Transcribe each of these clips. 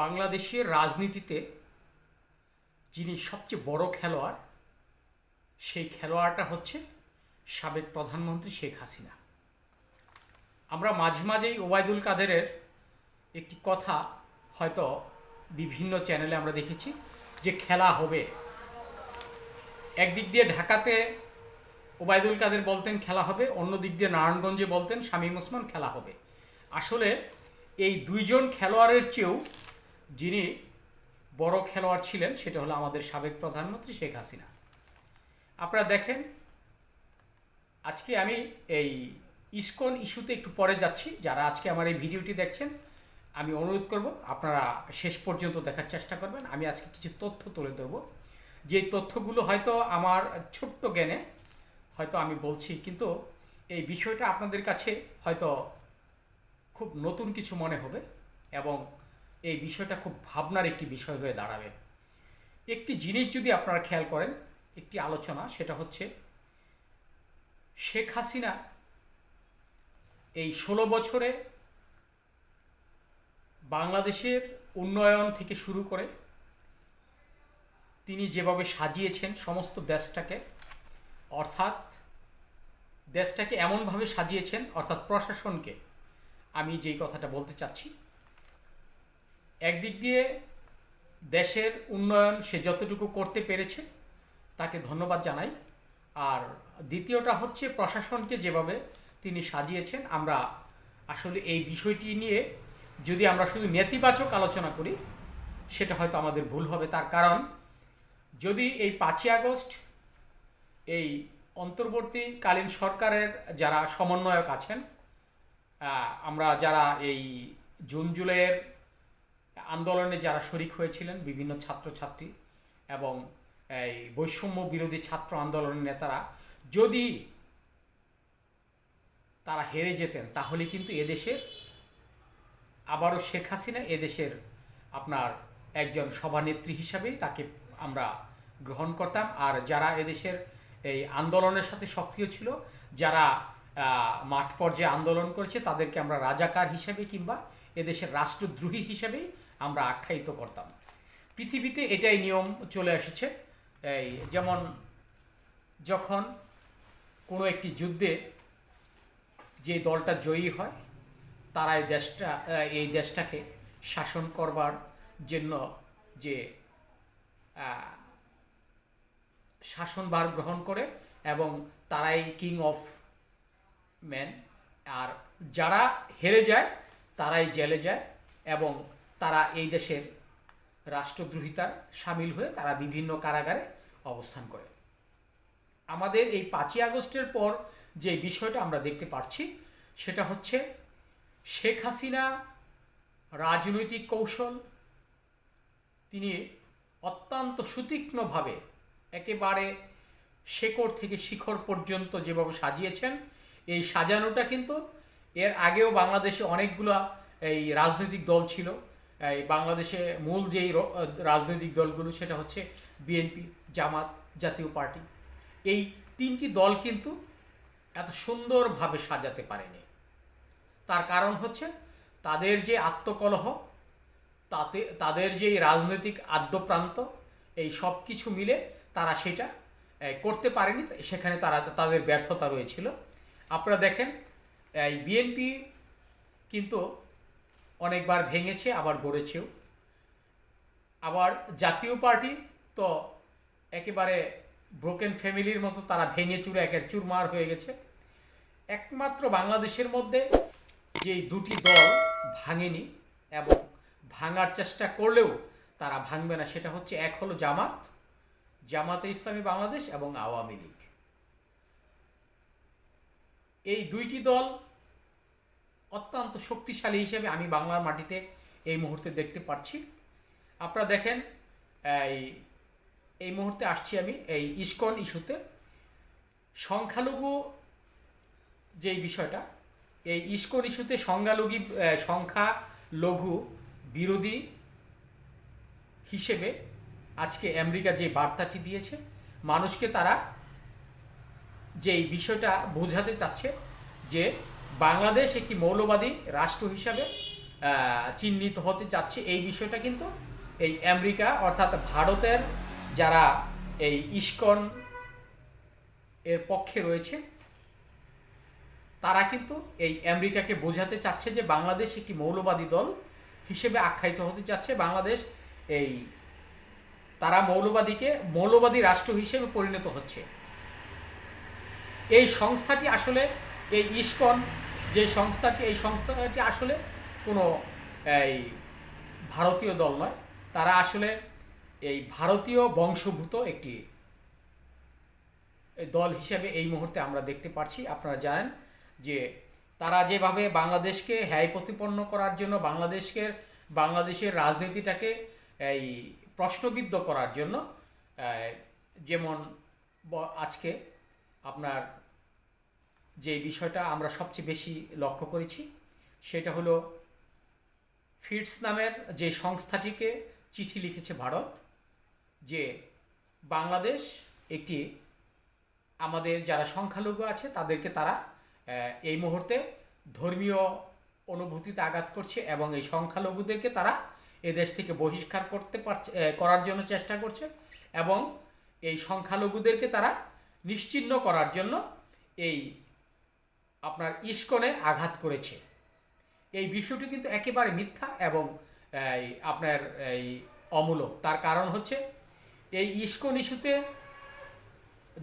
বাংলাদেশের রাজনীতিতে যিনি সবচেয়ে বড় খেলোয়াড়, সেই খেলোয়াড়টা হচ্ছে সাবেক প্রধানমন্ত্রী শেখ হাসিনা। আমরা মাঝে মাঝেই ওবায়দুল কাদেরের একটি কথা হয়তো বিভিন্ন চ্যানেলে আমরা দেখেছি যে খেলা হবে। একদিক দিয়ে ঢাকাতে ওবায়দুল কাদের বলতেন খেলা হবে, অন্য দিক দিয়ে নারায়ণগঞ্জে বলতেন শামীম ওসমান খেলা হবে। আসলে এই দুইজন খেলোয়াড়ের চেয়েও যিনি বড় খেলোয়াড় ছিলেন, সেটা হলো আমাদের সাবেক প্রধানমন্ত্রী শেখ হাসিনা। আপনারা দেখেন, আজকে আমি এই ইসকন ইস্যুতে একটু পরে যাচ্ছি। যারা আজকে আমার এই ভিডিওটি দেখছেন, আমি অনুরোধ করব, আপনারা শেষ পর্যন্ত দেখার চেষ্টা করবেন। আমি আজকে কিছু তথ্য তুলে ধরবো। যে তথ্যগুলো হয়তো আমার ছোট্ট জ্ঞানে, হয়তো আমি বলছি, কিন্তু এই বিষয়টা আপনাদের কাছে হয়তো খুব নতুন কিছু মনে হবে এবং এই বিষয়টা খুব ভাবনার একটি বিষয় হয়ে দাঁড়াবে। একটি জিনিস যদি আপনারা খেয়াল করেন, একটি আলোচনা, সেটা হচ্ছে শেখ হাসিনা এই ষোলো বছরে বাংলাদেশের উন্নয়ন থেকে শুরু করে তিনি যেভাবে সাজিয়েছেন সমস্ত দেশটাকে, অর্থাৎ দেশটাকে এমনভাবে সাজিয়েছেন, অর্থাৎ প্রশাসনকে, আমি যেই কথাটা বলতে চাচ্ছি একদিক দিয়ে দেশের উন্নয়ন সে যতটুকু করতে পেরেছে, তাকে ধন্যবাদ জানাই। আর দ্বিতীয়টা হচ্ছে প্রশাসনকে যেভাবে তিনি সাজিয়েছেন, আমরা আসলে এই বিষয়টি নিয়ে যদি আমরা শুধু নেতিবাচক আলোচনা করি, সেটা হয়তো আমাদের ভুল হবে। তার কারণ, যদি এই পাঁচই আগস্ট এই অন্তর্বর্তীকালীন সরকারের যারা সমন্বয়ক আছেন আমরা যারা এই জুন, জুলাইয়ের আন্দোলনে যারা শরিক হয়েছিলেন, বিভিন্ন ছাত্রছাত্রী এবং এই বৈষম্য বিরোধী ছাত্র আন্দোলনের নেতারা, যদি তারা হেরে যেতেন, তাহলে কিন্তু এদেশের আবারও শেখ হাসিনা এদেশের আপনার একজন সভানেত্রী হিসাবেই তাকে আমরা গ্রহণ করতাম। আর যারা এদেশের এই আন্দোলনের সাথে সক্রিয় ছিল, যারা মাঠ পর্যায়ে আন্দোলন করেছে, তাদেরকে আমরা রাজাকার হিসেবে কিংবা এদেশের রাষ্ট্রদ্রোহী হিসেবেই আমরা আখ্যায়িত করতাম। পৃথিবীতে এটাই নিয়ম চলে এসেছে এই যেমন যখন কোনো একটি যুদ্ধে যে দলটা জয়ী হয়, তারা এই দেশটা, এই দেশটাকে শাসন করবার জন্য যে শাসনভার গ্রহণ করে এবং তারাই কিং অফ ম্যান আর যারা হেরে যায়, তারাই জেলে যায় এবং তারা এই দেশের রাষ্ট্রদ্রোহিতার সামিল হয়ে তারা বিভিন্ন কারাগারে অবস্থান করে। আমাদের এই পাঁচই আগস্টের পর যে বিষয়টা আমরা দেখতে পাচ্ছি সেটা হচ্ছে শেখ হাসিনা রাজনৈতিক কৌশল, তিনি অত্যন্ত সুতীক্ষ্ণভাবে একেবারে শেকড় থেকে শিখর পর্যন্ত যেভাবে সাজিয়েছেন, এই সাজানোটা কিন্তু এর আগেও বাংলাদেশে অনেকগুলো এই রাজনৈতিক দল ছিল এই বাংলাদেশে মূল যেই রাজনৈতিক দলগুলো সেটা হচ্ছে বিএনপি, জামাত জাতীয় পার্টি। এই তিনটি দল কিন্তু এত সুন্দরভাবে সাজাতে পারেনি। তার কারণ হচ্ছে তাদের যে আত্মকলহ, তাতে, তাদের যে রাজনৈতিক আদ্যপ্রান্ত, এই সব কিছু মিলে তারা সেটা করতে পারেনি। সেখানে তারা, তাদের ব্যর্থতা রয়েছিল। আপনারা দেখেন, এই বিএনপি কিন্তু অনেকবার ভেঙেছে, আবার গড়েছেও। আবার জাতীয় পার্টি তো একেবারে ব্রোকেন ফ্যামিলির মতো, তারা ভেঙে চুরে একের চুরমার হয়ে গেছে। একমাত্র বাংলাদেশের মধ্যে যে দুটি দল ভাঙেনি এবং ভাঙার চেষ্টা করলেও তারা ভাঙবে না, সেটা হচ্ছে এক হলো জামাত, জামাতে ইসলামী বাংলাদেশ এবং আওয়ামী লীগ। এই দুইটি দল অত্যন্ত শক্তিশালী হিসেবে আমি বাংলার মাটিতে এই মুহূর্তে দেখতে পাচ্ছি আপনারা দেখেন এই এই মুহূর্তে আসছি আমি এই ইস্কন ইস্যুতে। সংখ্যালঘু যেই বিষয়টা এই ইস্কন ইস্যুতে সংখ্যালঘু আহ, সংখ্যালঘু বিরোধী হিসেবে আজকে আমেরিকা যে বার্তাটি দিয়েছে মানুষকে তারা যে বিষয়টা বোঝাতে চাচ্ছে যে বাংলাদেশ একটি মৌলবাদী রাষ্ট্র হিসাবে চিহ্নিত হতে যাচ্ছে এই বিষয়টা কিন্তু এই আমেরিকা অর্থাৎ ভারতের যারা এই ইস্কন এর পক্ষে রয়েছে, তারা কিন্তু এই আমেরিকাকে বোঝাতে চাচ্ছে যে বাংলাদেশ একটি মৌলবাদী দল হিসেবে আখ্যায়িত হতে চাচ্ছে। বাংলাদেশ এই তারা মৌলবাদীকে মৌলবাদী রাষ্ট্র হিসেবে পরিণত হচ্ছে। এই সংস্থাটি আসলে এই ইস্কন যে সংস্থাটি, এই সংস্থাটি আসলে কোনো, এই ভারতীয় দল নয়। তারা আসলে এই ভারতীয় বংশভূত একটি দল হিসেবে এই মুহূর্তে আমরা দেখতে পাচ্ছি আপনারা জানেন যে তারা যেভাবে বাংলাদেশকে হ্যায় প্রতিপন্ন করার জন্য, বাংলাদেশকে, বাংলাদেশের রাজনীতিটাকে, এই প্রশ্নবিদ্ধ করার জন্য যেমন আজকে আপনার যে বিষয়টা আমরা সবচেয়ে বেশি লক্ষ্য করেছি, সেটা হলো ফিটস নামের যে সংস্থাটিকে চিঠি লিখেছে ভারত, যে বাংলাদেশ একটি আমাদের যারা সংখ্যালঘু আছে, তাদেরকে তারা এই মুহূর্তে ধর্মীয় অনুভূতিতে আঘাত করছে এবং এই সংখ্যালঘুদেরকে তারা এদেশ থেকে বহিষ্কার করতে পারছে করার জন্য চেষ্টা করছে এবং এই সংখ্যালঘুদেরকে তারা নিশ্চিহ্ন করার জন্য এই আপনার ইস্কনে আঘাত করেছে। এই বিষয়টি কিন্তু একেবারে মিথ্যা এবং আপনার, এই, অমূলক। তার কারণ হচ্ছে, এই ইস্কন ইস্যুতে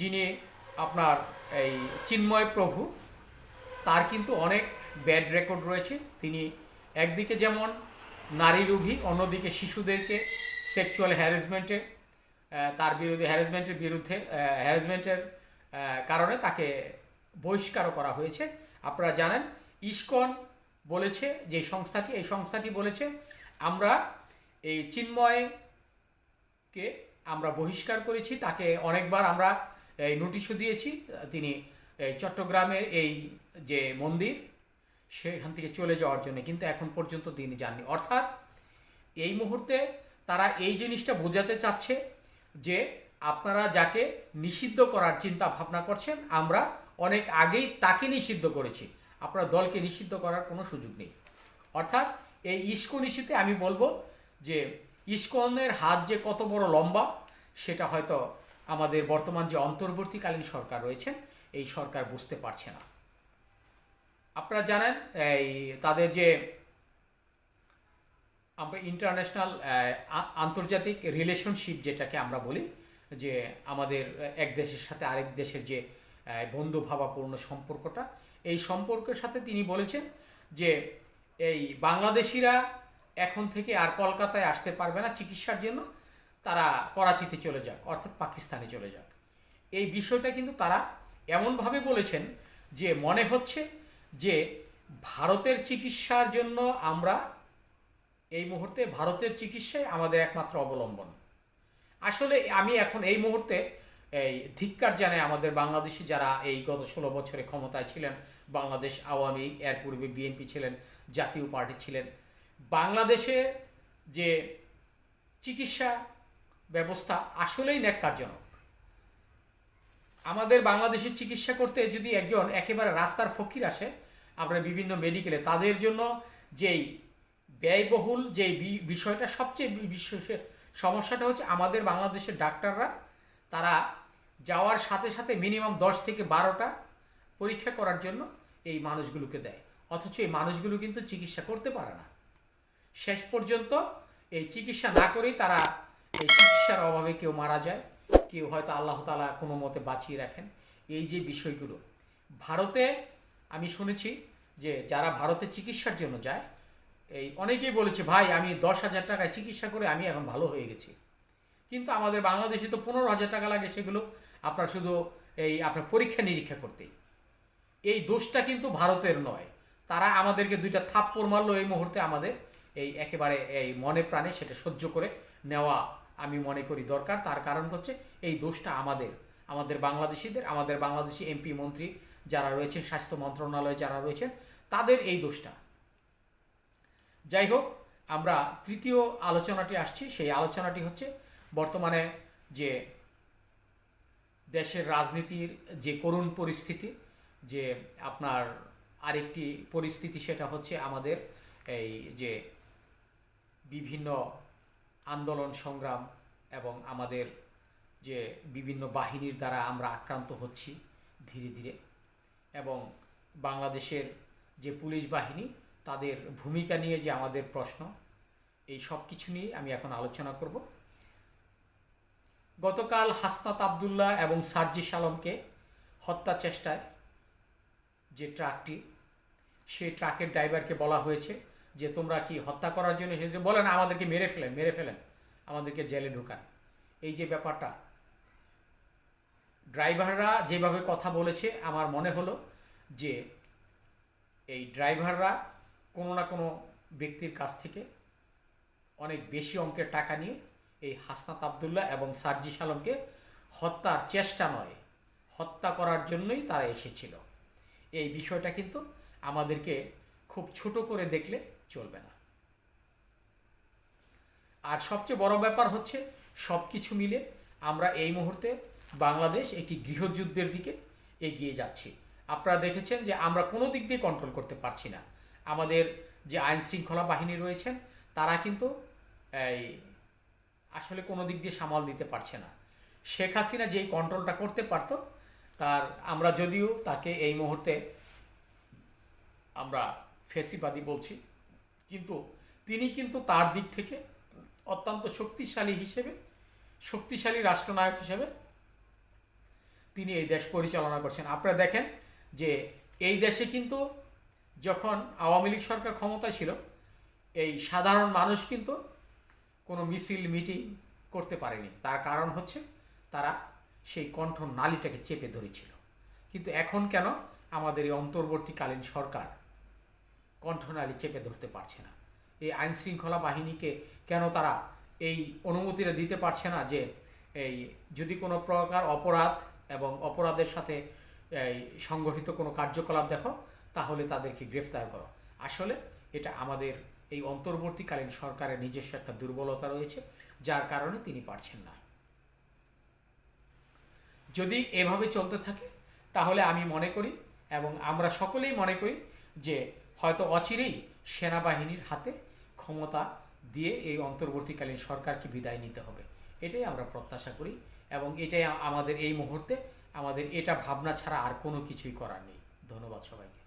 যিনি আপনার, এই, চিন্ময় প্রভু, তার কিন্তু অনেক ব্যাড রেকর্ড রয়েছে। তিনি একদিকে যেমন নারী রুভি অন্যদিকে শিশুদেরকে সেক্সুয়াল হ্যারাসমেন্টে তার বিরুদ্ধে, হ্যারাসমেন্টের বিরুদ্ধে হ্যারাসমেন্টের কারণে তাকে বহিষ্কারও করা হয়েছে। আপনারা জানেন, ইস্কন বলেছে যে সংস্থাটি, এই সংস্থাটি বলেছে, আমরা এই চিন্ময়কে আমরা বহিষ্কার করেছি, তাকে অনেকবার আমরা এই নোটিশও দিয়েছি। তিনি চট্টগ্রামের এই যে মন্দির, সেখান থেকে চলে যাওয়ার জন্য, কিন্তু এখন পর্যন্ত তিনি যাননি। অর্থাৎ এই মুহূর্তে তারা এই জিনিসটা বোঝাতে চাচ্ছে যে আপনারা যাকে নিষিদ্ধ করার চিন্তা ভাবনা করছেন, আমরা অনেক আগেই তাকে নিষিদ্ধ করেছি। আপনার দলকে নিষিদ্ধ করার কোনো সুযোগ নেই। অর্থাৎ এই ইস্কন ইস্যুতে আমি বলব যে, ইস্কনের হাত যে কত বড় লম্বা, সেটা হয়তো আমাদের বর্তমান যে অন্তর্বর্তীকালীন সরকার রয়েছেন, এই সরকার বুঝতে পারছে না। আপনারা জানেন, এই তাদের যে আমরা ইন্টারন্যাশনাল আন্তর্জাতিক রিলেশনশিপ যেটাকে আমরা বলি, যে আমাদের এক দেশের সাথে আরেক দেশের যে বন্ধুভাবাপূর্ণ সম্পর্কটা। এই সম্পর্কের সাথে তিনি বলেছেন যে এই বাংলাদেশিরা এখন থেকে আর কলকাতায় আসতে পারবে না চিকিৎসার জন্য, তারা করাচিতে চলে যাক, অর্থাৎ পাকিস্তানে চলে যাক। এই বিষয়টা কিন্তু তারা এমনভাবে বলেছেন যে মনে হচ্ছে যে ভারতের চিকিৎসার জন্য আমরা এই মুহূর্তে ভারতের চিকিৎসায় আমাদের একমাত্র অবলম্বন। আসলে আমি এখন এই মুহূর্তে এই ধিক্কার জানাই আমাদের বাংলাদেশে যারা এই গত ষোলো বছরে ক্ষমতায় ছিলেন। বাংলাদেশ আওয়ামী লীগ, এর পূর্বে বিএনপি ছিলেন, জাতীয় পার্টি ছিলেন। বাংলাদেশে যে চিকিৎসা ব্যবস্থা আসলেই ন্যাক্কারজনক। আমাদের বাংলাদেশে চিকিৎসা করতে যদি একজন একেবারে রাস্তার ফকির আসে, আমরা বিভিন্ন মেডিকেলে, তাদের জন্য যেই ব্যয়বহুল যে বিষয়টা সবচেয়ে বি- বিশেষ- সমস্যাটা হচ্ছে আমাদের বাংলাদেশের ডাক্তাররা, তারা যাওয়ার সাথে সাথে মিনিমাম দশ থেকে বারোটা পরীক্ষা করার জন্য এই মানুষগুলোকে দেয়। অথচ এই মানুষগুলো কিন্তু চিকিৎসা করতে পারে না। শেষ পর্যন্ত এই চিকিৎসা না করেই তারা এই চিকিৎসার অভাবে কেউ মারা যায়, কেউ হয়তো আল্লাহ তালা কোনো মতে বাঁচিয়ে রাখেন। এই যে বিষয়গুলো, ভারতে আমি শুনেছি যে যারা ভারতে চিকিৎসার জন্য যায়, এই অনেকেই বলেছে, ভাই, আমি দশ হাজার টাকায় চিকিৎসা করে আমি এখন ভালো হয়ে গেছি। কিন্তু আমাদের বাংলাদেশে তো পনেরো হাজার টাকা লাগে সেগুলো আপনার শুধু এই আপনার পরীক্ষা নিরীক্ষা করতেই। এই দোষটা কিন্তু ভারতের নয়। তারা আমাদেরকে দুইটা থাপ্পড় মারলো এই মুহূর্তে আমাদের। এই একেবারে এই মনে প্রাণে সেটা সহ্য করে নেওয়া আমি মনে করি দরকার। তার কারণ হচ্ছে এই দোষটা আমাদের। আমাদের বাংলাদেশিদের, আমাদের বাংলাদেশি এমপি, মন্ত্রী যারা রয়েছেন, স্বাস্থ্য মন্ত্রণালয়ে যারা রয়েছেন, তাদের এই দোষটা। যাই হোক, আমরা তৃতীয় আলোচনাটি আসছি। সেই আলোচনাটি হচ্ছে বর্তমানে যে দেশের রাজনীতির যে করুণ পরিস্থিতি, যে আপনার আরেকটি পরিস্থিতি সেটা হচ্ছে আমাদের এই যে বিভিন্ন আন্দোলন সংগ্রাম এবং আমাদের যে বিভিন্ন বাহিনীর দ্বারা আমরা আক্রান্ত হচ্ছি ধীরে ধীরে এবং বাংলাদেশের যে পুলিশ বাহিনী, তাদের ভূমিকা নিয়ে যে আমাদের প্রশ্ন, এই সব কিছু নিয়ে আমি এখন আলোচনা করব। গতকাল হাসনাত আবদুল্লাহ এবং সার্জিস আলমকে হত্যা চেষ্টায় যে ট্রাকটি, সেই ট্রাকের ড্রাইভারকে বলা হয়েছে যে, তোমরা কি হত্যা করার জন্য এসেছ? বলেন, আমাদেরকে মেরে ফেলেন মেরে ফেলেন, আমাদেরকে জেলে ঢুকান। এই যে ব্যাপারটা, ড্রাইভাররা যেভাবে কথা বলেছে, আমার মনে হলো যে, এই ড্রাইভাররা কোনো না কোনো ব্যক্তির কাছ থেকে অনেক বেশি অঙ্কের টাকা নিয়ে এই হাসনাত আবদুল্লাহ এবং সার্জিস আলমকে হত্যার চেষ্টা নয়, হত্যা করার জন্যই তারা এসেছিল। এই বিষয়টা কিন্তু আমাদেরকে খুব ছোট করে দেখলে চলবে না। আর সবচেয়ে বড় ব্যাপার হচ্ছে সব কিছু মিলে আমরা এই মুহূর্তে বাংলাদেশ একটি গৃহযুদ্ধের দিকে এগিয়ে যাচ্ছি। আপনারা দেখেছেন যে আমরা কোনো দিক দিয়ে কন্ট্রোল করতে পারছি না। আমাদের যে আইন শৃঙ্খলা বাহিনী রয়েছেন, তারা কিন্তু এই আসলে কোনো দিক দিয়ে সামাল দিতে পারছে না। শেখ হাসিনা যেই কন্ট্রোলটা করতে পারতো, তার আমরা যদিও তাকে এই মুহূর্তে আমরা ফেসিবাদী বলছি, কিন্তু তিনি কিন্তু তার দিক থেকে অত্যন্ত শক্তিশালী হিসেবে, শক্তিশালী রাষ্ট্রনায়ক হিসেবে তিনি এই দেশ পরিচালনা করছেন। আপনারা দেখেন যে এই দেশে কিন্তু যখন আওয়ামী লীগ সরকার ক্ষমতায় ছিল, এই সাধারণ মানুষ কিন্তু কোনো মিছিল, মিটিং করতে পারেনি। তার কারণ হচ্ছে তারা সেই কণ্ঠ নালীটাকে চেপে ধরেছিল। কিন্তু এখন কেন আমাদের এই অন্তর্বর্তীকালীন সরকার কণ্ঠনালী চেপে ধরতে পারছে না? এই আইন শৃঙ্খলা বাহিনীকে কেন তারা এই অনুমতিটা দিতে পারছে না যে এই যদি কোনো প্রকার অপরাধ এবং অপরাধের সাথে এই সংগঠিত কোনো কার্যকলাপ দেখো, তাহলে তাদেরকে গ্রেফতার করো। আসলে এটা আমাদের এই অন্তর্বর্তীকালীন সরকারের নিজস্ব একটা দুর্বলতা রয়েছে, যার কারণে তিনি পারছেন না। যদি এভাবে চলতে থাকে, তাহলে আমি মনে করি এবং আমরা সকলেই মনে করি যে হয়তো অচিরেই সেনাবাহিনীর হাতে ক্ষমতা দিয়ে এই অন্তর্বর্তীকালীন সরকারকে বিদায় নিতে হবে। এটাই আমরা প্রত্যাশা করি এবং এটাই আমাদের এই মুহূর্তে আমাদের এটা ভাবনা ছাড়া আর কোনো কিছুই করার নেই। ধন্যবাদ সবাইকে।